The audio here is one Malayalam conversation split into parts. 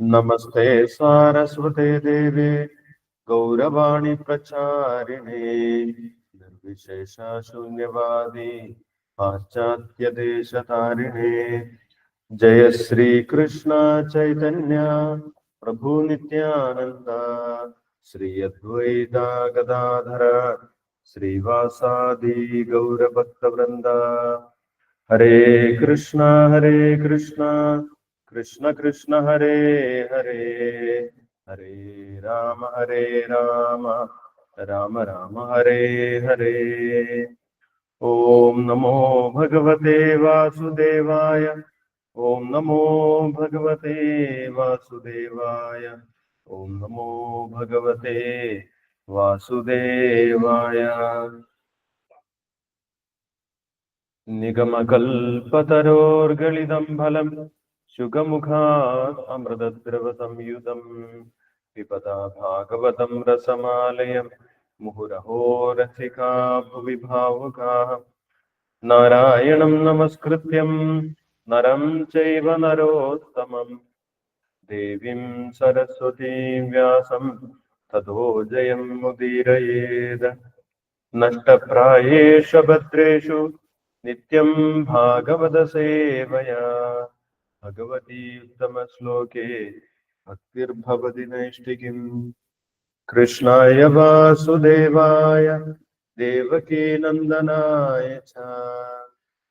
नमस्ते सारस्वते देवे, गौरवाणी प्रचारिणे, निर्विशेष शून्यवादी, पाश्चात्य देश तारिणे जय श्री कृष्ण चैतन्य, प्रभु नित्यानंद श्री अद्वैता गदाधर, श्रीवासादि गौरभक्त वृंद हरे कृष्ण हरे कृष्ण। कृष्ण कृष्ण हरे हरे हरे राम हरे राम राम राम, हरे हरे। ओम नमो भगवते वासुदेवाय, ओम नमो भगवते वासुदेवाय, ओम नमो भगवते वासुदेवाय। निगमकल्पतरोर्गलिदं ശുഖമുഖാത് അമൃതദ്രവ സംയുതം പിപതാ ഭാഗവതം രസമാലയം മുഹുരഹോ രസികാ ഭുവി ഭാവുകാ നാരായണം നമസ്കൃത്യം നരം ചൈവ നരോത്തമം ദേവീം സരസ്വതീം വ്യാസം തഥോ ജയം മുദീരയേത് നഷ്ടപ്രായേഷു ഭദ്രേഷു നിത്യം ഭാഗവത സേവയാ भगवती उत्तमश्लोके भक्तिर्भवति नैष्टिकीम् कृष्णाय वासुदेवाय देवकी नन्दनाय च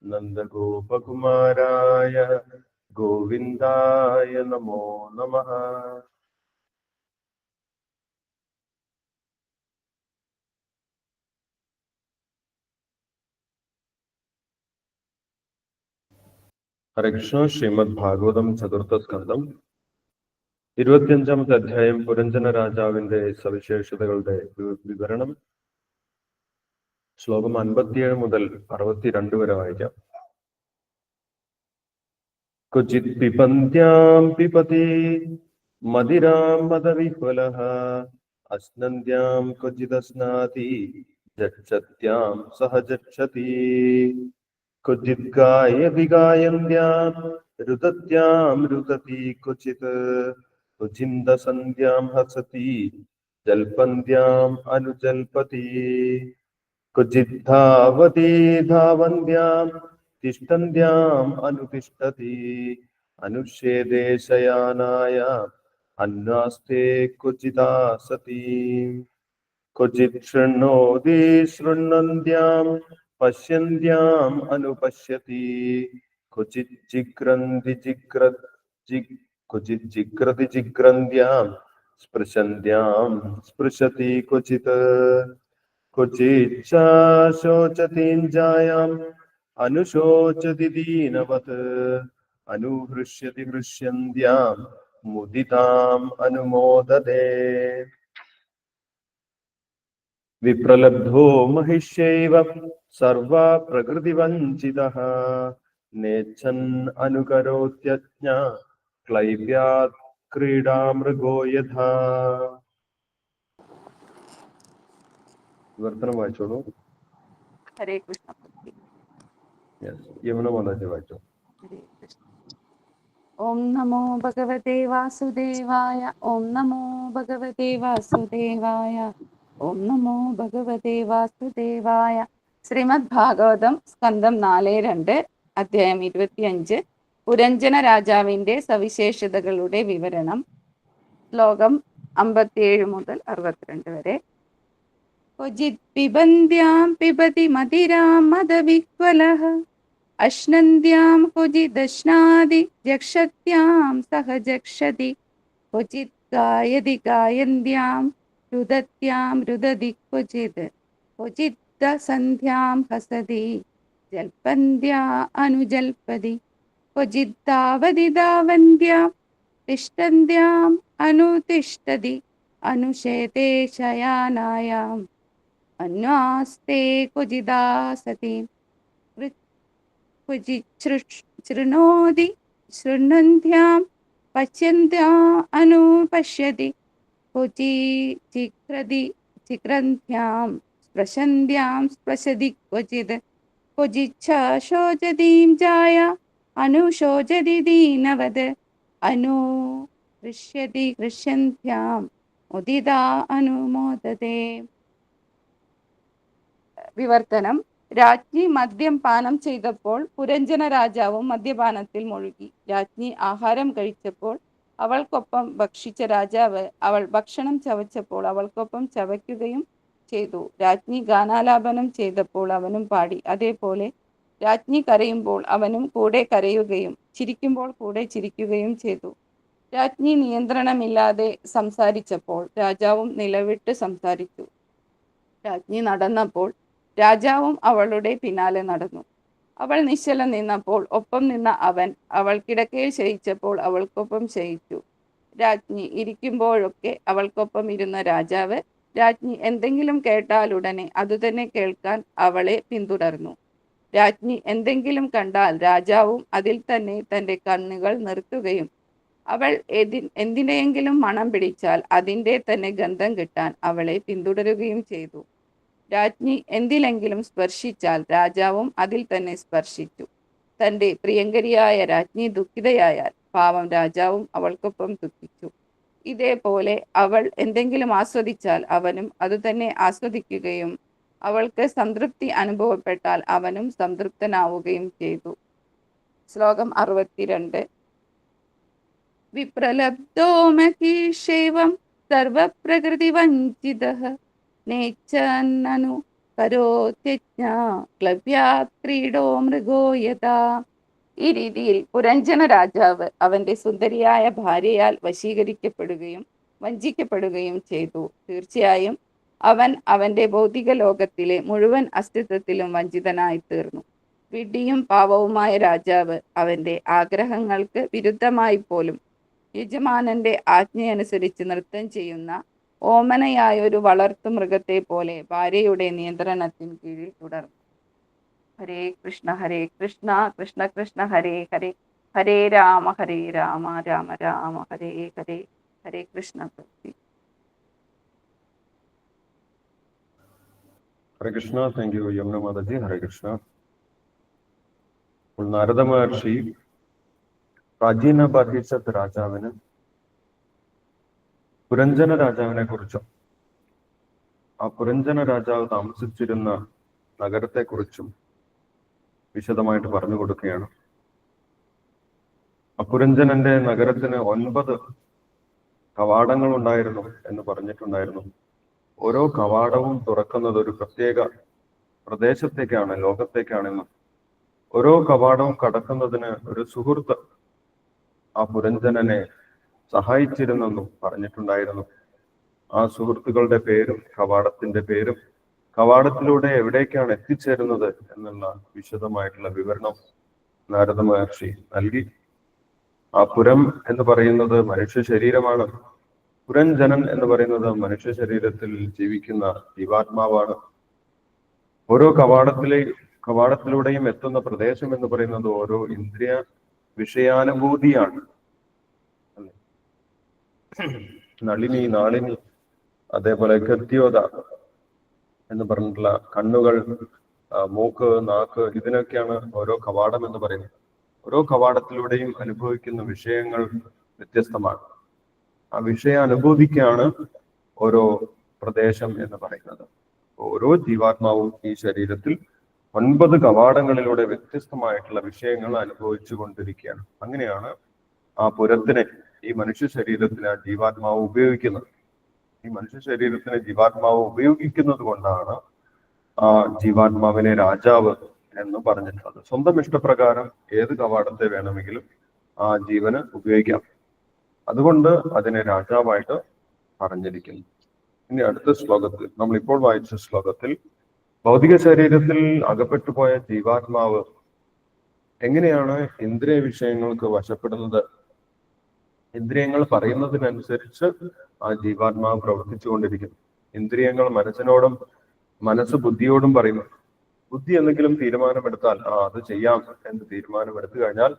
नन्दगोपकुमाराय गोविन्दाय नमो नमः। ഹരേ കൃഷ്ണ ശ്രീമദ് ഭാഗവതം ചതുർത്ഥ സ്കന്ധം? ഇരുപത്തിയഞ്ചാമത്തെ അധ്യായം പുരഞ്ജന രാജാവിന്റെ സവിശേഷതകളുടെ വിവരണം. ശ്ലോകം അൻപത്തിയേഴ് മുതൽ അറുപത്തിരണ്ട് വരെ വായിക്കാം. ക്വചിത് പിപന്ത്യാം പിപതി മതിരാം മദവിഹ്വലഃ അസ്നന്ത്യാം ക്വചിദസ്നാതി ജക്ഷത്യാം സഹ ജക്ഷതി क्वचित् गायति गायन्त्यां रुदत्यां रुदति क्वचित्। क्वचिन्दसन्ध्यां हसति जल्पन्त्याम् अनुजल्पति। क्वचित् धावति धावन्त्यां तिष्ठन्त्याम् अनुतिष्ठति। अनुष्येदे शयानाय अन्नास्ते क्वचिदा सति क्वचित् शृणोति शृण्वन्त्यां पश्यन्त्याम् अनुपश्यति। क्वचित् जिग्रन्ति जिग्र जिग् क्वचित् जिग्रति जिग्रन्त्यां स्पृशन्त्यां स्पृशति क्वचित्। क्वचित् च शोचतीं जायाम् अनुशोचति दीनवत्। अनुहृष्यति हृष्यन्त्यां मुदिताम् अनुमोदते। विप्रलब्धो महिष्यैव सर्वा प्रकृतिवञ्चितः। नेच्छन् अनुकरोत्यज्ञा क्लैव्यात् क्रीडामृगो यथा। नमो भगवते वासुदेवाय ॐ नमो भगवते वासुदेवाय। ഓം നമോ ഭഗവതേ വാസുദേവായ ശ്രീമദ് ഭാഗവതം സ്കന്ധം നാല് രണ്ട് അധ്യായം ഇരുപത്തിയഞ്ച് പുരഞ്ജന രാജാവിന്റെ സവിശേഷതകളുടെ വിവരണം ശ്ലോകം അമ്പത്തിയേഴ് മുതൽ അറുപത്തിരണ്ട് വരെ क्वचित् पिबन्द्यां पिबति मदिरां मदविह्वलः अश्नन्द्यां क्वचिदश्नादि जक्षत्यां सह जक्षति क्वचित् गायति गायन्द्यां रुदत्यां रुदति क्वचित् क्वचित् सन्ध्यां हसति जल्पन्द्या अनुजल्पति क्वचित् तावति धावन्द्यां तिष्ठन्द्याम् अनुतिष्ठति अनुशेते शयानायाम् अन्वास्ते क्वचिदा सति क्वचित् शृणोति शृण्वन्त्यां पश्यन्त्या अनुपश्यति क्वचिचिक्रति चिक्रन्त्यां स्पृशन्त्यां स्पृशति क्वचित् क्वचिच्छ शोचतीं जाया अनुशोचति दीनवत् अनु हृष्यति हृष्यन्त्याम् उदिता അനുമോദതേ വിവർത്തനം രാജ്ഞി മദ്യം പാനം ചെയ്തപ്പോൾ പുരഞ്ജന രാജാവും മദ്യപാനത്തിൽ മുഴുകി രാജ്ഞി ആഹാരം കഴിച്ചപ്പോൾ അവൾക്കൊപ്പം ഭക്ഷിച്ച രാജാവ് അവൾ ഭക്ഷണം ചവച്ചപ്പോൾ അവൾക്കൊപ്പം ചവയ്ക്കുകയും ചെയ്തു. രാജ്ഞി ഗാനാലാപനം ചെയ്തപ്പോൾ അവനും പാടി. അതേപോലെ രാജ്ഞി കരയുമ്പോൾ അവനും കൂടെ കരയുകയും ചിരിക്കുമ്പോൾ കൂടെ ചിരിക്കുകയും ചെയ്തു. രാജ്ഞി നിയന്ത്രണമില്ലാതെ സംസാരിച്ചപ്പോൾ രാജാവും നിലവിട്ട് സംസാരിച്ചു. രാജ്ഞി നടന്നപ്പോൾ രാജാവും അവളുടെ പിന്നാലെ നടന്നു. അവൾ നിശ്ചലം നിന്നപ്പോൾ ഒപ്പം നിന്ന അവൻ അവൾ കിടക്കയിൽ ശയിച്ചപ്പോൾ അവൾക്കൊപ്പം ശയിച്ചു. രാജ്ഞി ഇരിക്കുമ്പോഴൊക്കെ അവൾക്കൊപ്പം ഇരുന്ന രാജാവ് രാജ്ഞി എന്തെങ്കിലും കേട്ടാലുടനെ അതുതന്നെ കേൾക്കാൻ അവളെ പിന്തുടർന്നു. രാജ്ഞി എന്തെങ്കിലും കണ്ടാൽ രാജാവും അതിൽ തന്നെ തന്റെ കണ്ണുകൾ നിർത്തുകയും അവൾ എതി എന്തിനെയെങ്കിലും മണം പിടിച്ചാൽ അതിന്റെ തന്നെ ഗന്ധം കിട്ടാൻ അവളെ പിന്തുടരുകയും ചെയ്തു. രാജ്ഞി എന്തിലെങ്കിലും സ്പർശിച്ചാൽ രാജാവും അതിൽ തന്നെ സ്പർശിച്ചു. തന്റെ പ്രിയങ്കരിയായ രാജ്ഞി ദുഃഖിതയായാൽ പാവം രാജാവും അവൾക്കൊപ്പം ദുഃഖിച്ചു. ഇതേപോലെ അവൾ എന്തെങ്കിലും ആസ്വദിച്ചാൽ അവനും അതുതന്നെ ആസ്വദിക്കുകയും അവൾക്ക് സംതൃപ്തി അനുഭവപ്പെട്ടാൽ അവനും സംതൃപ്തനാവുകയും ചെയ്തു. ശ്ലോകം അറുപത്തിരണ്ട്. വിപ്രലബ്ധോ സർവപ്രകൃതി സർവപ്രകൃതിവഞ്ചിതഃ. നേച്ചന്നനു കരോത്യജ്ഞ ക്ലവ്യാ ക്രീഡോ മൃഗോ യഥാ ഈ രീതിയിൽ പുരഞ്ജന രാജാവ് അവന്റെ സുന്ദരിയായ ഭാര്യയാൽ വശീകരിക്കപ്പെടുകയും വഞ്ചിക്കപ്പെടുകയും ചെയ്തു. തീർച്ചയായും അവൻ അവന്റെ ഭൗതിക ലോകത്തിലെ മുഴുവൻ അസ്തിത്വത്തിലും വഞ്ചിതനായി തീർന്നു. വിഡ്ഢിയും പാവവുമായ രാജാവ് അവന്റെ ആഗ്രഹങ്ങൾക്ക് വിരുദ്ധമായി പോലും യജമാനന്റെ ആജ്ഞയനുസരിച്ച് നൃത്തം ചെയ്യുന്ന ഓമനയായ ഒരു വളർത്തു മൃഗത്തെ പോലെ ഭാര്യയുടെ നിയന്ത്രണത്തിന് കീഴിൽ തുടർന്നു. ഹരേ കൃഷ്ണ ഹരേ കൃഷ്ണ കൃഷ്ണ കൃഷ്ണ ഹരേ ഹരേ ഹരേ രാമ ഹരേ രാമ രാമ രാമ ഹരേ ഹരേ ഹരേ കൃഷ്ണ ഭക്തി ഹരേ കൃഷ്ണ താങ്ക് യു യമുന മാതാജി. ഹരേ കൃഷ്ണ. നാരദ മഹർഷി പ്രാചീന ബർഹിസത്ത് രാജാവിന് പുരഞ്ജന രാജാവിനെ കുറിച്ചും ആ പുരഞ്ജന രാജാവ് താമസിച്ചിരുന്ന നഗരത്തെ കുറിച്ചും വിശദമായിട്ട് പറഞ്ഞു കൊടുക്കുകയാണ്. അപുരഞ്ജനന്റെ നഗരത്തിന് ഒൻപത് കവാടങ്ങൾ ഉണ്ടായിരുന്നു എന്ന് പറഞ്ഞിട്ടുണ്ടായിരുന്നു. ഓരോ കവാടവും തുറക്കുന്നത് ഒരു പ്രത്യേക പ്രദേശത്തേക്കാണ് ലോകത്തേക്കാണെന്നും. ഓരോ കവാടവും കടക്കുന്നതിന് ഒരു സുഹൃത്ത് ആ പുരഞ്ജനനെ സഹായിച്ചിരുന്നെന്നും പറഞ്ഞിട്ടുണ്ടായിരുന്നു. ആ സുഹൃത്തുക്കളുടെ പേരും കവാടത്തിന്റെ പേരും കവാടത്തിലൂടെ എവിടേക്കാണ് എത്തിച്ചേരുന്നത് എന്നുള്ള വിശദമായിട്ടുള്ള വിവരണം നാരദ മഹർഷി നൽകി. ആ പുരം എന്ന് പറയുന്നത് മനുഷ്യ ശരീരമാണ്. പുരഞ്ജനൻ എന്ന് പറയുന്നത് മനുഷ്യ ശരീരത്തിൽ ജീവിക്കുന്ന ജീവാത്മാവാണ്. ഓരോ കവാടത്തിലെ കവാടത്തിലൂടെയും എത്തുന്ന പ്രദേശം എന്ന് പറയുന്നത് ഓരോ ഇന്ദ്രിയ വിഷയാനുഭൂതിയാണ്? നളിനി നാളിനി അതേപോലെ ഗത്യോത എന്ന് പറഞ്ഞിട്ടുള്ള കണ്ണുകൾ മൂക്ക് നാക്ക് ഇതിനൊക്കെയാണ് ഓരോ കവാടം എന്ന് പറയുന്നത്. ഓരോ കവാടത്തിലൂടെയും അനുഭവിക്കുന്ന വിഷയങ്ങൾ വ്യത്യസ്തമാണ്. ആ വിഷയ അനുഭൂതിക്കാണ് ഓരോ പ്രദേശം എന്ന് പറയുന്നത്. ഓരോ ജീവാത്മാവും ഈ ശരീരത്തിൽ ഒൻപത് കവാടങ്ങളിലൂടെ വ്യത്യസ്തമായിട്ടുള്ള വിഷയങ്ങൾ അനുഭവിച്ചു കൊണ്ടിരിക്കുകയാണ് അങ്ങനെയാണ് ആ പുരത്തിനെ ഈ മനുഷ്യ ശരീരത്തിന് ജീവാത്മാവ് ഉപയോഗിക്കുന്നത്. ഈ മനുഷ്യ ശരീരത്തിന് ജീവാത്മാവ് ഉപയോഗിക്കുന്നത് കൊണ്ടാണ് ആ ജീവാത്മാവിനെ രാജാവ് എന്ന് പറഞ്ഞിട്ടുള്ളത്. സ്വന്തം ഇഷ്ടപ്രകാരം ഏത് കവാടത്തെ വേണമെങ്കിലും ആ ജീവന് ഉപയോഗിക്കാം. അതുകൊണ്ട് അതിനെ രാജാവായിട്ട് പറഞ്ഞിരിക്കുന്നു. ഇനി അടുത്ത ശ്ലോകത്തിൽ നമ്മൾ ഇപ്പോൾ വായിച്ച ശ്ലോകത്തിൽ ഭൗതിക ശരീരത്തിൽ അകപ്പെട്ടുപോയ ജീവാത്മാവ് എങ്ങനെയാണ് ഇന്ദ്രിയ വിഷയങ്ങൾക്ക് വശപ്പെടുന്നത് ഇന്ദ്രിയങ്ങൾ പറയുന്നതിനനുസരിച്ച് ആ ജീവാത്മാവ് പ്രവർത്തിച്ചുകൊണ്ടിരിക്കുന്നു. ഇന്ദ്രിയങ്ങൾ മനസ്സിനോടും മനസ്സ് ബുദ്ധിയോടും പറയുന്നു. ബുദ്ധി എന്തെങ്കിലും തീരുമാനമെടുത്താൽ ആ അത് ചെയ്യാം എന്ന് തീരുമാനമെടുത്തു കഴിഞ്ഞാൽ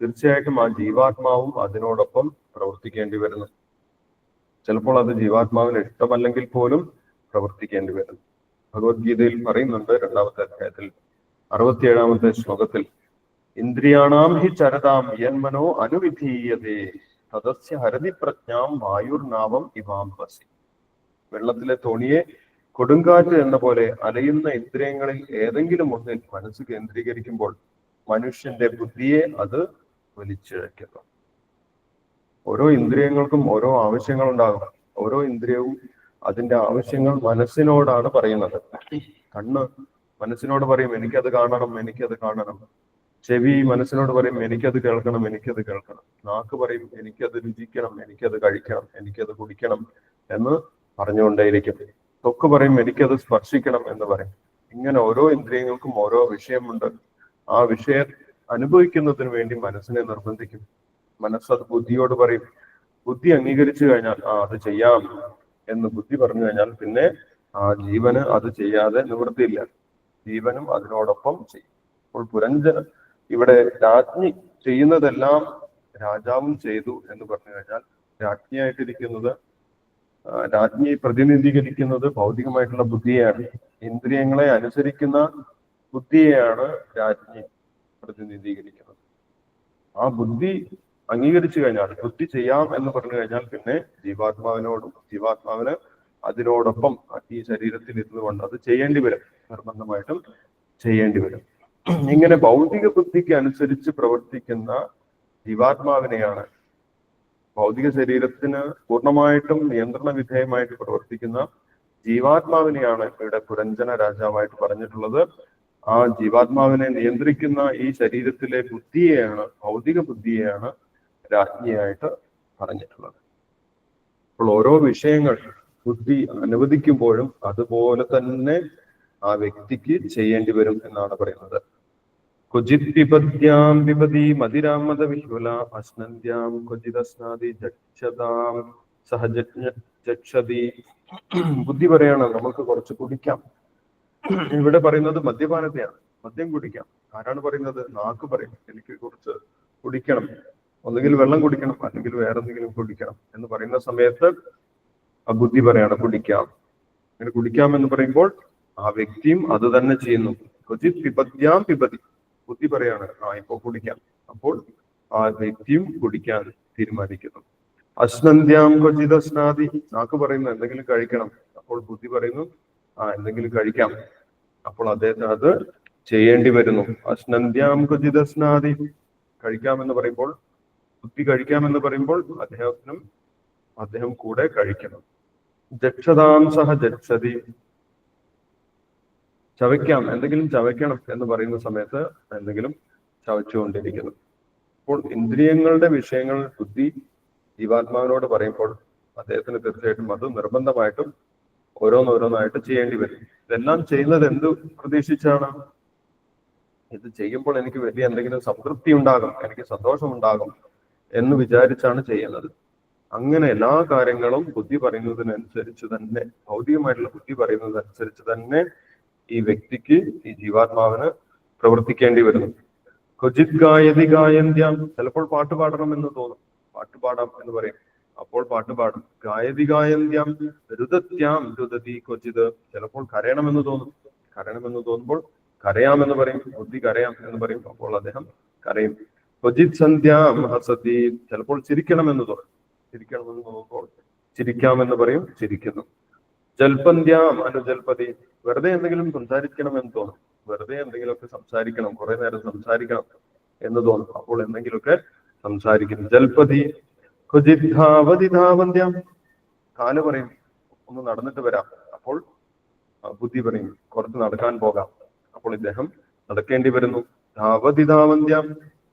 തീർച്ചയായിട്ടും ആ ജീവാത്മാവും അതിനോടൊപ്പം പ്രവർത്തിക്കേണ്ടി വരുന്നു. ചിലപ്പോൾ അത് ജീവാത്മാവിന് ഇഷ്ടമല്ലെങ്കിൽ പോലും പ്രവർത്തിക്കേണ്ടി വരുന്നു. ഭഗവത്ഗീതയിൽ പറയുന്നുണ്ട് രണ്ടാമത്തെ അധ്യായത്തിൽ അറുപത്തിയേഴാമത്തെ ശ്ലോകത്തിൽ ഇന്ദ്രിയാണാം ഹി ചരതാം യന്മനോ അനുവിധീയതേ തദസ്യ ഹരതി പ്രജ്ഞാം വായുർനാവം ഇവാംബസി വെള്ളത്തിലെ തോണിയെ കൊടുങ്കാറ്റ് എന്ന പോലെ അലയുന്ന ഇന്ദ്രിയങ്ങളിൽ ഏതെങ്കിലും ഒന്നിൽ മനസ്സ് കേന്ദ്രീകരിക്കുമ്പോൾ മനുഷ്യന്റെ ബുദ്ധിയെ അത് വലിച്ചിഴയ്ക്കുന്നു. ഓരോ ഇന്ദ്രിയങ്ങൾക്കും ഓരോ ആവശ്യങ്ങൾ ഉണ്ടാകും ഓരോ ഇന്ദ്രിയവും അതിന്റെ ആവശ്യങ്ങൾ മനസ്സിനോടാണ് പറയുന്നത്. കണ്ണ് മനസ്സിനോട് പറയും എനിക്കത് കാണണം എനിക്കത് കാണണം. ചെവി മനസ്സിനോട് പറയും എനിക്കത് കേൾക്കണം എനിക്കത് കേൾക്കണം. നാക്ക് പറയും എനിക്കത് രുചിക്കണം എനിക്കത് കഴിക്കണം എനിക്കത് കുടിക്കണം എന്ന് പറഞ്ഞുകൊണ്ടേയിരിക്കും. തൊക്ക് പറയും എനിക്കത് സ്പർശിക്കണം എന്ന് പറയും. ഇങ്ങനെ ഓരോ ഇന്ദ്രിയങ്ങൾക്കും ഓരോ വിഷയമുണ്ട്. ആ വിഷയം അനുഭവിക്കുന്നതിന് വേണ്ടി മനസ്സിനെ നിർബന്ധിക്കും. മനസ്സത് ബുദ്ധിയോട് പറയും. ബുദ്ധി അംഗീകരിച്ചു കഴിഞ്ഞാൽ ആ അത് ചെയ്യാം എന്ന് ബുദ്ധി പറഞ്ഞു കഴിഞ്ഞാൽ പിന്നെ ആ ജീവന് അത് ചെയ്യാതെ നിവൃത്തിയില്ല. ജീവനും അതിനോടൊപ്പം ചെയ്യും. അപ്പോൾ പുരഞ്ജന ഇവിടെ രാജ്ഞി ചെയ്യുന്നതെല്ലാം രാജാവും ചെയ്തു എന്ന് പറഞ്ഞു കഴിഞ്ഞാൽ രാജ്ഞിയായിട്ടിരിക്കുന്നത് രാജ്ഞി പ്രതിനിധീകരിക്കുന്നത് ഭൗതികമായിട്ടുള്ള ബുദ്ധിയെയാണ്. ഇന്ദ്രിയങ്ങളെ അനുസരിക്കുന്ന ബുദ്ധിയെയാണ് രാജ്ഞി പ്രതിനിധീകരിക്കുന്നത്. ആ ബുദ്ധി അംഗീകരിച്ചു കഴിഞ്ഞാൽ ബുദ്ധി ചെയ്യാം എന്ന് പറഞ്ഞു കഴിഞ്ഞാൽ പിന്നെ ജീവാത്മാവിനോടും ജീവാത്മാവിന് അതിനോടൊപ്പം ഈ ശരീരത്തിൽ ഇരുന്നു കൊണ്ട് അത് ചെയ്യേണ്ടി വരും. നിർബന്ധമായിട്ടും ചെയ്യേണ്ടി വരും. ഇങ്ങനെ ഭൗതിക ബുദ്ധിക്ക് അനുസരിച്ച് പ്രവർത്തിക്കുന്ന ജീവാത്മാവിനെയാണ്. ഭൗതിക ശരീരത്തിന് പൂർണമായിട്ടും നിയന്ത്രണ വിധേയമായിട്ട് പ്രവർത്തിക്കുന്ന ജീവാത്മാവിനെയാണ് ഇവിടെ പുരഞ്ജന രാജാവായിട്ട് പറഞ്ഞിട്ടുള്ളത്. ആ ജീവാത്മാവിനെ നിയന്ത്രിക്കുന്ന ഈ ശരീരത്തിലെ ബുദ്ധിയെയാണ് ഭൗതിക ബുദ്ധിയെയാണ് രാജ്ഞിയായിട്ട് പറഞ്ഞിട്ടുള്ളത്. അപ്പോൾ ഓരോ വിഷയങ്ങൾ ബുദ്ധി അനുവദിക്കുമ്പോഴും അതുപോലെ തന്നെ ആ വ്യക്തിക്ക് ചെയ്യേണ്ടി വരും എന്നാണ് പറയുന്നത്. ക്വചിത് पिबद्यां पिबति വിഹുല അശ്നന്ത്യാം ക്വചിതസ്നാദി ജക്ഷതാം സഹജ ജക്ഷതി ബുദ്ധി പറയണം നമുക്ക് കുറച്ച് കുടിക്കാം. ഇവിടെ പറയുന്നത് മദ്യപാനത്തെയാണ്. മദ്യം കുടിക്കാം. ആരാണ് പറയുന്നത്? നാക്ക് പറയും. എനിക്ക് കുറച്ച് കുടിക്കണം. ഒന്നുകിൽ വെള്ളം കുടിക്കണം അല്ലെങ്കിൽ വേറെ എന്തെങ്കിലും കുടിക്കണം എന്ന് പറയുന്ന സമയത്ത് ആ ബുദ്ധി പറയാണ് കുടിക്കാം. അങ്ങനെ കുടിക്കാം എന്ന് പറയുമ്പോൾ ആ വ്യക്തിയും അത് തന്നെ ചെയ്യുന്നു. ക്വചിത് പിബദ്യാം പിപതി ബുദ്ധി പറയാണ് ആ ഇപ്പൊ കുടിക്കാം. അപ്പോൾ ആ വ്യക്തിയും കുടിക്കാൻ തീരുമാനിക്കുന്നു. അശ്നന്ത്യാം ക്വചിത സ്നാതി നാക്ക് പറയുന്നു എന്തെങ്കിലും കഴിക്കണം. അപ്പോൾ ബുദ്ധി പറയുന്നു ആ എന്തെങ്കിലും കഴിക്കാം. അപ്പോൾ അദ്ദേഹത്തിന് അത് ചെയ്യേണ്ടി വരുന്നു. അശ്നന്ത്യാം ക്വചിത സ്നാതി കഴിക്കാമെന്ന് പറയുമ്പോൾ ബുദ്ധി കഴിക്കാമെന്ന് പറയുമ്പോൾ അദ്ദേഹത്തിനും അദ്ദേഹം കൂടെ കഴിക്കണം. ജക്ഷതാം സഹ ജക്ഷതി. ചവയ്ക്കാം. എന്തെങ്കിലും ചവയ്ക്കണം എന്ന് പറയുന്ന സമയത്ത് എന്തെങ്കിലും ചവച്ചുകൊണ്ടിരിക്കുന്നു. അപ്പോൾ ഇന്ദ്രിയങ്ങളുടെ വിഷയങ്ങൾ ബുദ്ധി ജീവാത്മാവിനോട് പറയുമ്പോൾ അദ്ദേഹത്തിന് തീർച്ചയായിട്ടും അത് നിർബന്ധമായിട്ടും ഓരോന്നോരോന്നായിട്ട് ചെയ്യേണ്ടി വരും. ഇതെല്ലാം ചെയ്യുന്നത് എന്ത് പ്രതീക്ഷിച്ചാണ്? ഇത് ചെയ്യുമ്പോൾ എനിക്ക് വലിയ എന്തെങ്കിലും സംതൃപ്തി ഉണ്ടാകും എനിക്ക് സന്തോഷം ഉണ്ടാകും എന്ന് വിചാരിച്ചാണ് ചെയ്യുന്നത്. അങ്ങനെ എല്ലാ കാര്യങ്ങളും ബുദ്ധി പറയുന്നതിനനുസരിച്ച് തന്നെ ഭൗതികമായിട്ടുള്ള ബുദ്ധി പറയുന്നതനുസരിച്ച് തന്നെ ഈ വ്യക്തിക്ക് ഈ ജീവാത്മാവിന് പ്രവർത്തിക്കേണ്ടി വരുന്നു. ക്വചിത് ഗായതി ഗായന്ത്യം. ചിലപ്പോൾ പാട്ട് പാടണം എന്ന് തോന്നും. പാട്ട് പാടാം എന്ന് പറയും. അപ്പോൾ പാട്ട് പാടും. ഗായതി ഗായന്ത്യം. രുദത്യാം രുദതി ക്വചിത് ചിലപ്പോൾ കരയണമെന്ന് തോന്നും. കരയണമെന്ന് തോന്നുമ്പോൾ കരയാമെന്ന് പറയും. ബുദ്ധി കരയാം എന്ന് പറയും. അപ്പോൾ അദ്ദേഹം കരയും. ക്വചിത് സന്ധ്യാം ഹസതി. ചിലപ്പോൾ ചിരിക്കണമെന്ന് തോന്നും. ചിരിക്കണമെന്ന് തോന്നുമ്പോൾ ചിരിക്കാമെന്ന് പറയും. ചിരിക്കുന്നു. ജൽപന്ത്യാം അനുജൽപതി വെറുതെ എന്തെങ്കിലും സംസാരിക്കണം എന്ന് തോന്നും. വെറുതെ എന്തെങ്കിലുമൊക്കെ സംസാരിക്കണം. കുറെ നേരം സംസാരിക്കണം എന്ന് തോന്നും. അപ്പോൾ എന്തെങ്കിലുമൊക്കെ സംസാരിക്കുന്നു. ജൽപതി ധാവന്ത്യം കാൽ പറയും. ഒന്ന് നടന്നിട്ട് വരാം. അപ്പോൾ ബുദ്ധി പറയും. കുറച്ച് നടക്കാൻ പോകാം. അപ്പോൾ ഇദ്ദേഹം നടക്കേണ്ടി വരുന്നു. ധാവതി തിഷ്ടന്ധ്യാം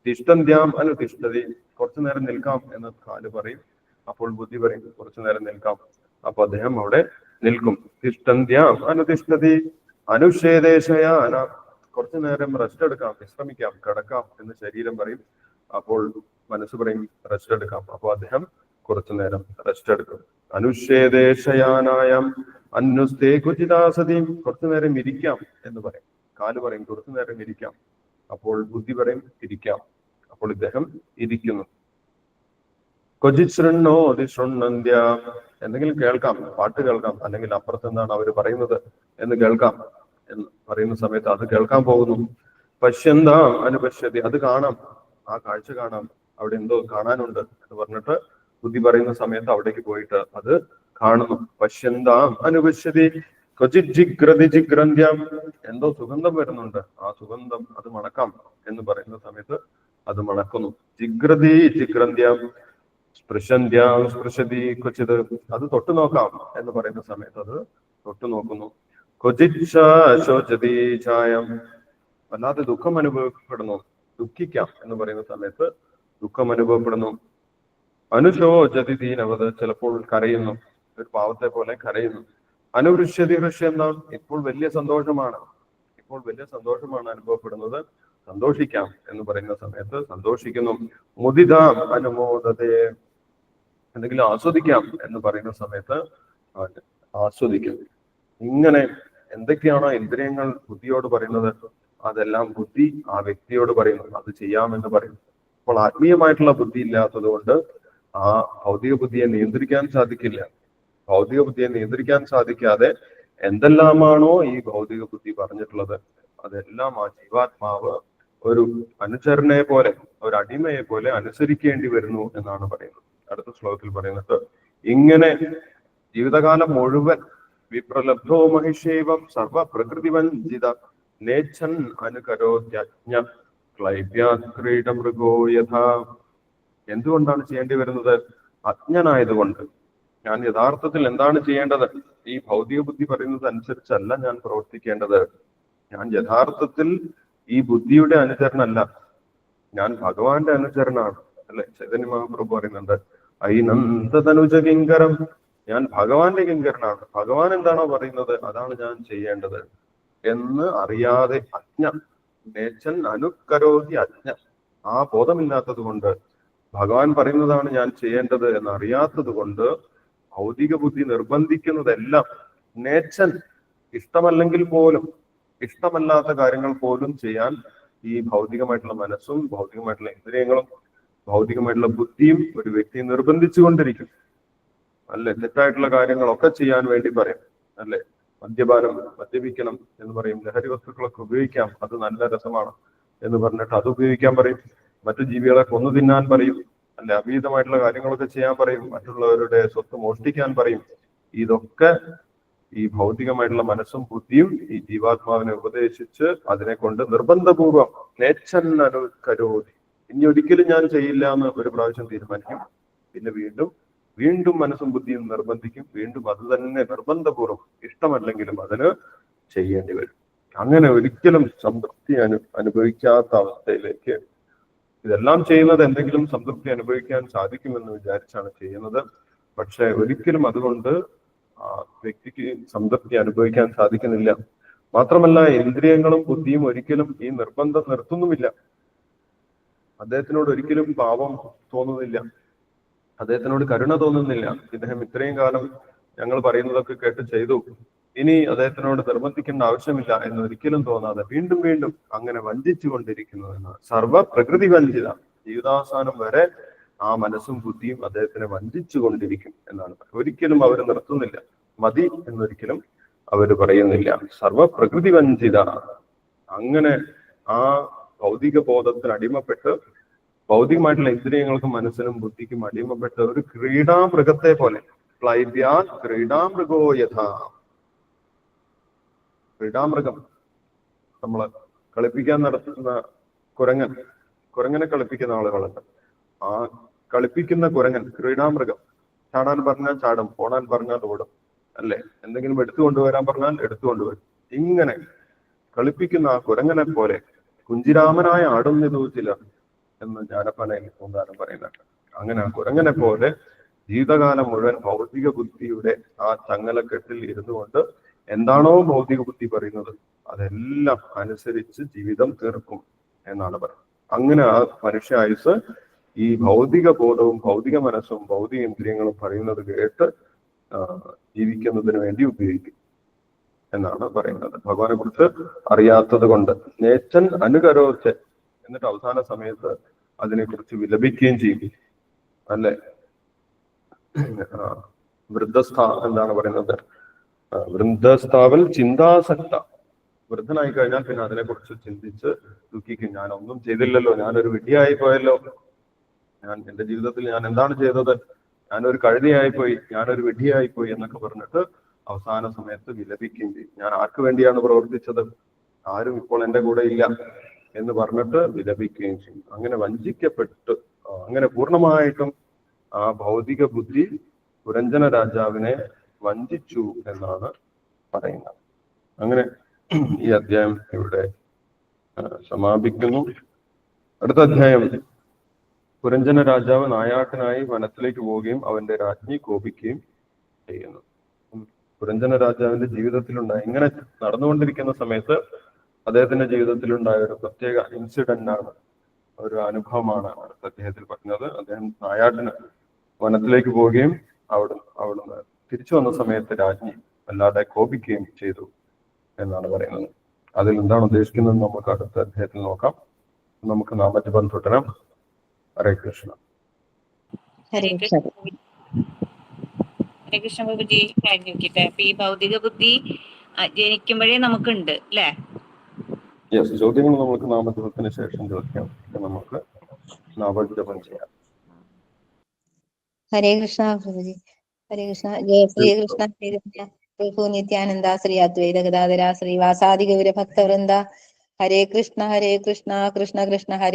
തിഷ്ടന്ത്യാം അനുതിഷ്ഠതി കുറച്ചു നേരം നിൽക്കാം എന്ന് കാൽ പറയും. അപ്പോൾ ബുദ്ധി പറയും. കുറച്ചു നേരം നിൽക്കാം. അപ്പൊ അദ്ദേഹം അവിടെ നിൽക്കും. തിഷ്ടന്ത്യാം അനുതിഷ്ഠതി അനുഷേദേശയാന കുറച്ചു നേരം റെസ്റ്റ് എടുക്കാം വിശ്രമിക്കാം കിടക്കാം എന്ന് ശരീരം പറയും. അപ്പോൾ മനസ്സ് പറയും റെസ്റ്റ് എടുക്കാം. അപ്പൊ അദ്ദേഹം കുറച്ചു നേരം റെസ്റ്റ് എടുക്കും. അനുഷേദേശയാനായം അന്വസ്തേ കുചിതാസതിയും കുറച്ചു നേരം ഇരിക്കാം എന്ന് പറയും. കാൽ പറയും കുറച്ചു നേരം ഇരിക്കാം. അപ്പോൾ ബുദ്ധി പറയും ഇരിക്കാം. അപ്പോൾ ഇദ്ദേഹം ഇരിക്കുന്നു. ക്വചിത് ശൃണ്ണോ അതിശൃണ്ണന്ത്യ എന്തെങ്കിലും കേൾക്കാം പാട്ട് കേൾക്കാം അല്ലെങ്കിൽ അപ്പുറത്ത് എന്താണ് അവർ പറയുന്നത് എന്ന് കേൾക്കാം. എന്ന് പറയുന്ന സമയത്ത് അത് കേൾക്കാൻ പോകുന്നു. പശ്യന്താം അനുപശ്യതി അത് കാണാം. ആ കാഴ്ച കാണാം. അവിടെ എന്തോ കാണാനുണ്ട് എന്ന് പറഞ്ഞിട്ട് ബുദ്ധി പറയുന്ന സമയത്ത് അവിടേക്ക് പോയിട്ട് അത് കാണുന്നു. പശ്യന്താം അനുപശ്യതി ക്വചിത് ജിഗ്രതി ജിഗ്രന്ത്യം. എന്തോ സുഗന്ധം വരുന്നുണ്ട്. ആ സുഗന്ധം അത് മണക്കാം എന്ന് പറയുന്ന സമയത്ത് അത് മണക്കുന്നു. ജിഗ്രതി ജിഗ്രന്ത്യാം. സ്പൃശന്ത്യാം സ്പൃശതി ക്വചിത് അത് തൊട്ടു നോക്കാം എന്ന് പറയുന്ന സമയത്ത് അത് തൊട്ടു നോക്കുന്നു. ക്വചിച്ഛോചതി ഛായം. വല്ലാതെ ദുഃഖം അനുഭവപ്പെടുന്നു. ദുഃഖിക്കാം എന്ന് പറയുന്ന സമയത്ത് ദുഃഖം അനുഭവപ്പെടുന്നു. അനുശോചതി ദീനവത് ചിലപ്പോൾ കരയുന്നു. ഒരു പാവത്തെ പോലെ കരയുന്നു. അനുവൃഷ്യതി ഹൃഷ്യം എന്താണ്? ഇപ്പോൾ വലിയ സന്തോഷമാണ്. ഇപ്പോൾ വലിയ സന്തോഷമാണ് അനുഭവപ്പെടുന്നത്. സന്തോഷിക്കാം എന്ന് പറയുന്ന സമയത്ത് സന്തോഷിക്കുന്നു. മുതിത അനുമോദതയെ എന്തെങ്കിലും ആസ്വദിക്കാം എന്ന് പറയുന്ന സമയത്ത് ആസ്വദിക്കും. ഇങ്ങനെ എന്തൊക്കെയാണ് ഇന്ദ്രിയങ്ങൾ ബുദ്ധിയോട് പറയുന്നത് അതെല്ലാം ബുദ്ധി ആ വ്യക്തിയോട് പറയുന്നു അത് ചെയ്യാമെന്ന് പറയും. അപ്പോൾ ആത്മീയമായിട്ടുള്ള ബുദ്ധി ഇല്ലാത്തത് കൊണ്ട് ആ ഭൗതിക ബുദ്ധിയെ നിയന്ത്രിക്കാൻ സാധിക്കില്ല. ഭൗതിക ബുദ്ധിയെ നിയന്ത്രിക്കാൻ സാധിക്കാതെ എന്തെല്ലാമാണോ ഈ ഭൗതിക ബുദ്ധി പറഞ്ഞിട്ടുള്ളത് അതെല്ലാം ആ ജീവാത്മാവ് ഒരു അനുചരനെ പോലെ ഒരു അടിമയെ പോലെ അനുസരിക്കേണ്ടി വരുന്നു എന്നാണ് പറയുന്നത്. അടുത്ത ശ്ലോകത്തിൽ പറയുന്നത് ഇങ്ങനെ ജീവിതകാലം മുഴുവൻ വിപ്രലബ്ധോ മഹിഷേവം സർവ വഞ്ചിത നേച്ഛൻ അനുകരോത്യജ്ഞ ക്ലൈബ്യാക്രീഡ മൃഗോ യഥാ. എന്തുകൊണ്ടാണ് ചെയ്യേണ്ടി വരുന്നത്? അജ്ഞനായതുകൊണ്ട്. ഞാൻ യഥാർത്ഥത്തിൽ എന്താണ് ചെയ്യേണ്ടത്? ഈ ഭൗതിക ബുദ്ധി പറയുന്നത് അനുസരിച്ചല്ല ഞാൻ പ്രവർത്തിക്കേണ്ടത്. ഞാൻ യഥാർത്ഥത്തിൽ ഈ ബുദ്ധിയുടെ അനുചരണല്ല ഞാൻ ഭഗവാന്റെ അനുചരണാണ് അല്ലെ? ചൈതന്യ മഹാപ്രഭു പറയുന്നുണ്ട് ഐനന്ദതനുജ കിങ്കരം ഞാൻ ഭഗവാന്റെ കിങ്കരനാണ് ഭഗവാൻ എന്താണോ പറയുന്നത് അതാണ് ഞാൻ ചെയ്യേണ്ടത് എന്ന് അറിയാതെ അജ്ഞ. നേച്ചൻ അനുക്കരോതി അജ്ഞ. ആ ബോധമില്ലാത്തത് കൊണ്ട് ഭഗവാൻ പറയുന്നതാണ് ഞാൻ ചെയ്യേണ്ടത് എന്ന് അറിയാത്തത് കൊണ്ട് ഭൗതിക ബുദ്ധി നിർബന്ധിക്കുന്നതെല്ലാം നേച്ചൻ. ഇഷ്ടമല്ലെങ്കിൽ പോലും ഇഷ്ടമല്ലാത്ത കാര്യങ്ങൾ പോലും ചെയ്യാൻ ഈ ഭൗതികമായിട്ടുള്ള മനസ്സും ഭൗതികമായിട്ടുള്ള ഇന്ദ്രിയങ്ങളും ഭൗതികമായിട്ടുള്ള ബുദ്ധിയും ഒരു വ്യക്തിയെ നിർബന്ധിച്ചുകൊണ്ടിരിക്കും. അല്ലെ? തെറ്റായിട്ടുള്ള കാര്യങ്ങളൊക്കെ ചെയ്യാൻ വേണ്ടി പറയും. അല്ലെ? മദ്യപാനം മദ്യപിക്കണം എന്ന് പറയും. ലഹരി വസ്തുക്കളൊക്കെ ഉപയോഗിക്കാം. അത് നല്ല രസമാണ് എന്ന് പറഞ്ഞിട്ട് അത് ഉപയോഗിക്കാൻ പറയും. മറ്റു ജീവികളെ കൊന്നു തിന്നാൻ പറയും. അല്ലെ? അഭീതമായിട്ടുള്ള കാര്യങ്ങളൊക്കെ ചെയ്യാൻ പറയും. മറ്റുള്ളവരുടെ സ്വത്ത് മോഷ്ടിക്കാൻ പറയും. ഇതൊക്കെ ഈ ഭൗതികമായിട്ടുള്ള മനസ്സും ബുദ്ധിയും ഈ ജീവാത്മാവിനെ ഉപദേശിച്ച് അതിനെ കൊണ്ട് നിർബന്ധപൂർവം നേച്ചൻ കരോതി. ഇനി ഒരിക്കലും ഞാൻ ചെയ്യില്ല എന്ന് ഒരു പ്രാവശ്യം തീരുമാനിക്കും. പിന്നെ വീണ്ടും വീണ്ടും മനസ്സും ബുദ്ധിയും നിർബന്ധിക്കും. വീണ്ടും അത് തന്നെ നിർബന്ധപൂർവം ഇഷ്ടമല്ലെങ്കിലും അതിന് ചെയ്യേണ്ടി വരും. അങ്ങനെ ഒരിക്കലും സംതൃപ്തി അനു അനുഭവിക്കാത്ത അവസ്ഥയിലേക്ക് ഇതെല്ലാം ചെയ്യുന്നത് എന്തെങ്കിലും സംതൃപ്തി അനുഭവിക്കാൻ സാധിക്കുമെന്ന് വിചാരിച്ചാണ് ചെയ്യുന്നത്. പക്ഷെ ഒരിക്കലും അതുകൊണ്ട് വ്യക്തിക്ക് സംതൃപ്തി അനുഭവിക്കാൻ സാധിക്കുന്നില്ല. മാത്രമല്ല ഇന്ദ്രിയങ്ങളും ബുദ്ധിയും ഒരിക്കലും ഈ നിർബന്ധം നിർത്തുന്നുമില്ല. അദ്ദേഹത്തിനോട് ഒരിക്കലും പാപം തോന്നുന്നില്ല. അദ്ദേഹത്തിനോട് കരുണ തോന്നുന്നില്ല. ഇദ്ദേഹം ഇത്രയും കാലം ഞങ്ങൾ പറയുന്നതൊക്കെ കേട്ട് ചെയ്തു. ഇനി അദ്ദേഹത്തിനോട് നിർബന്ധിക്കേണ്ട ആവശ്യമില്ല എന്ന് ഒരിക്കലും തോന്നാതെ വീണ്ടും വീണ്ടും അങ്ങനെ വഞ്ചിച്ചു കൊണ്ടിരിക്കുന്നു എന്ന് സർവ പ്രകൃതി വഞ്ചിത ജീവിതാവസാനം വരെ ആ മനസ്സും ബുദ്ധിയും അദ്ദേഹത്തിനെ വഞ്ചിച്ചു കൊണ്ടിരിക്കും എന്നാണ് ഒരിക്കലും അവർ നിർത്തുന്നില്ല. മതി എന്നൊരിക്കലും അവർ പറയുന്നില്ല. സർവപ്രകൃതി വഞ്ചിത അങ്ങനെ ആ ഭൗതിക ബോധത്തിന് അടിമപ്പെട്ട് ഭൗതികമായിട്ടുള്ള ഇന്ദ്രിയങ്ങൾക്കും മനസ്സിനും ബുദ്ധിക്കും അടിമപ്പെട്ട ഒരു ക്രീഡാമൃഗത്തെ പോലെ ക്ലൈബ്യാ ക്രീഡാമൃഗോ യഥാ. ക്രീഡാമൃഗം. നമ്മൾ കളിപ്പിക്കാൻ നടത്തുന്ന കുരങ്ങൻ കുരങ്ങനെ കളിപ്പിക്കുന്ന ആളുകളുണ്ട്. ആ കളിപ്പിക്കുന്ന കുരങ്ങൻ ക്രീഡാമൃഗം. ചാടാൻ പറഞ്ഞാൽ ചാടും ഓടാൻ പറഞ്ഞാൽ ഓടും അല്ലെ? എന്തെങ്കിലും എടുത്തു കൊണ്ടുവരാൻ പറഞ്ഞാൽ എടുത്തു കൊണ്ടുവരും. ഇങ്ങനെ കളിപ്പിക്കുന്ന ആ കുരങ്ങനെ പോലെ കുഞ്ചിരാമനായ ആടുന്നിതു ചില എന്ന് ജ്ഞാനപ്പനയിൽ പൂന്താനം പറയുന്നുണ്ട്. അങ്ങനെ ആ കുരങ്ങനെ പോലെ ജീവിതകാലം മുഴുവൻ ഭൗതിക ബുദ്ധിയുടെ ആ ചങ്ങലക്കെട്ടിൽ ഇരുന്നു കൊണ്ട് എന്താണോ ഭൗതിക ബുദ്ധി പറയുന്നത് അതെല്ലാം അനുസരിച്ച് ജീവിതം തീർക്കും എന്നാണ് പറയുന്നത്. അങ്ങനെ ആ മനുഷ്യ ആയുസ് ഈ ഭൗതിക ബോധവും ഭൗതിക മനസ്സും ഭൗതിക ഇന്ദ്രിയങ്ങളും പറയുന്നത് കേട്ട് ജീവിക്കുന്നതിന് വേണ്ടി ഉപയോഗിക്കും എന്നാണ് പറയുന്നത്. ഭഗവാനെ കുറിച്ച് അറിയാത്തത് കൊണ്ട്. നേച്ചൻ അനുകരോച്ച് എന്നിട്ട് അവസാന സമയത്ത് അതിനെക്കുറിച്ച് വിലപിക്കുകയും ചെയ്യും. അല്ലെ? വൃദ്ധസ്ഥ എന്താണ് പറയുന്നത്? വൃദ്ധസ്ഥാവൽ ചിന്താസക്ത. വൃദ്ധനായി കഴിഞ്ഞാൽ പിന്നെ അതിനെക്കുറിച്ച് ചിന്തിച്ച് ദുഃഖിക്കും. ഞാൻ ഒന്നും ചെയ്തില്ലല്ലോ. ഞാനൊരു വിഡ്ഢിയായി പോയല്ലോ ഞാൻ എന്റെ ജീവിതത്തിൽ ഞാൻ എന്താണ് ചെയ്തത്? ഞാനൊരു കഴുതിയായിപ്പോയി പോയി ഞാനൊരു വെടിയായിപ്പോയി പോയി എന്നൊക്കെ പറഞ്ഞിട്ട് അവസാന സമയത്ത് വിലപിക്കുകയും ചെയ്യും ഞാൻ ആർക്ക് വേണ്ടിയാണ് പ്രവർത്തിച്ചത്? ആരും ഇപ്പോൾ എന്റെ കൂടെ ഇല്ല എന്ന് പറഞ്ഞിട്ട് വിലപിക്കുകയും ചെയ്യും അങ്ങനെ വഞ്ചിക്കപ്പെട്ട് അങ്ങനെ പൂർണമായിട്ടും ആ ഭൗതിക ബുദ്ധി പുരഞ്ജന രാജാവിനെ വഞ്ചിച്ചു എന്നാണ് പറയുന്നത്. അങ്ങനെ ഈ അധ്യായം ഇവിടെ സമാപിക്കുന്നു. അടുത്ത അധ്യായം പുരഞ്ജന രാജാവ് നായാട്ടിനായി വനത്തിലേക്ക് പോവുകയും അവന്റെ രാജ്ഞി കോപിക്കുകയും ചെയ്യുന്നു. പുരഞ്ജന രാജാവിന്റെ ജീവിതത്തിലുണ്ടായ ഇങ്ങനെ നടന്നുകൊണ്ടിരിക്കുന്ന സമയത്ത് അദ്ദേഹത്തിന്റെ ജീവിതത്തിലുണ്ടായ ഒരു പ്രത്യേക ഇൻസിഡന്റ് ആണ് ഒരു അനുഭവമാണ് അദ്ദേഹത്തിൽ പറഞ്ഞത്. അദ്ദേഹം നായാട്ടിന് വനത്തിലേക്ക് പോവുകയും അവിടെ അവിടുന്ന് തിരിച്ചു വന്ന സമയത്ത് രാജ്ഞി വല്ലാതെ കോപിക്കുകയും ചെയ്തു എന്നാണ് പറയുന്നത്. അതിൽ എന്താണ് ഉദ്ദേശിക്കുന്നത് നമുക്ക് അടുത്ത അദ്ദേഹത്തിൽ നോക്കാം. നമുക്ക് നാമജപം തുടരാം ഹരേ കൃഷ്ണ. ഹരേ കൃഷ്ണ. ഹരേ കൃഷ്ണ ബാബുജി കാര്യം നോക്കിട്ടെ അപ്പൊ ഈ ഭൗതിക ബുദ്ധി ജനിക്കുമ്പോഴേ നമുക്കുണ്ട് അല്ലേ? യെസ് ചോദ്യങ്ങൾ നമുക്ക് നാമജപത്തിന് ശേഷം ചോദിക്കാം. നമുക്ക് നാമജപം ചെയ്യാം. ഹരേ കൃഷ്ണ പ്രഭുജി ഹരേ കൃഷ്ണ. ജയ ശ്രീ കൃഷ്ണ ഹരേ കൃഷ്ണ. പ്രഭു നിത്യാനന്ദ ശ്രീ അദ്വൈത ഗദാധര ശ്രീ വാസാദി ഗൗര ഭക്തവൃന്ദ ഹരേ കൃഷ്ണ ഹരേ കൃഷ്ണ കൃഷ്ണ കൃഷ്ണ ഹരേ